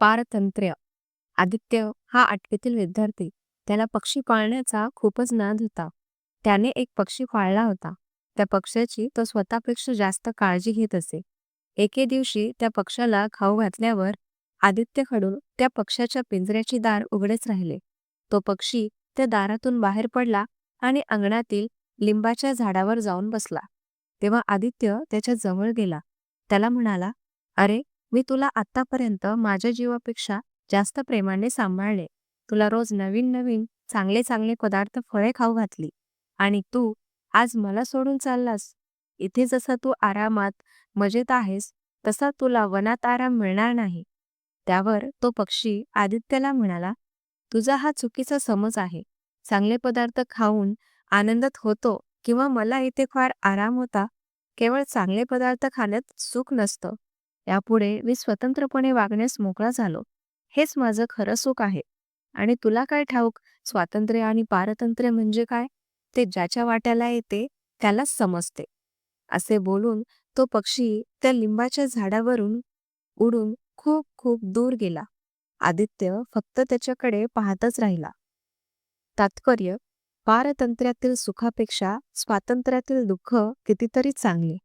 पारतंत्र्य. आदित्य हा आठवीतील विद्यार्थी. त्याला पक्षी पाळण्याचा खूपच नाद होता. त्याने एक पक्षी पाळला होता. त्या पक्ष्याची तो स्वतःपेक्षा जास्त काळजी घेत असे. एके दिवशी त्या पक्षाला खाऊ घातल्यावर आदित्यकडून त्या पक्ष्याच्या पिंजऱ्याची दार उघडेच राहिले. तो पक्षी त्या दारातून बाहेर पडला आणि अंगणातील लिंबाच्या झाडावर जाऊन बसला. तेव्हा आदित्य त्याच्याजवळ गेला. त्याला म्हणाला अरे मी तुला आतापर्यंत माझ्या जीवापेक्षा जास्त प्रेमाने सांभाळले. तुला रोज नवीन नवीन चांगले चांगले पदार्थ फळे खाऊ घातली. आणि तू आज मला सोडून चाललास. इथे जसा तू आरामात मजेत आहेस तसा तुला वनात आराम मिळणार नाही. त्यावर तो पक्षी आदित्यला म्हणाला तुझा हा चुकीचा समज आहे. चांगले पदार्थ खाऊन आनंदात होतो किंवा मला इथे फार आराम होता केवळ चांगले पदार्थ खाण्यात सुख नसतं. यापुढे मी स्वतंत्रपणे वागण्यास मोकळा झालो. हेच माझं खरं सुख आहे. आणि तुला काय ठाऊक? स्वातंत्र्य आणि पारतंत्र्य म्हणजे काय? ते ज्याच्या वाट्याला येते त्यालाच समजते. असे बोलून तो पक्षी त्या लिंबाच्या झाडावरून उडून खूप खूप दूर गेला. आदित्य फक्त त्याच्याकडे पाहतच राहिला. तात्पर्य पारतंत्र्यातील सुखापेक्षा स्वातंत्र्यातील दुःख कितीतरी चांगले.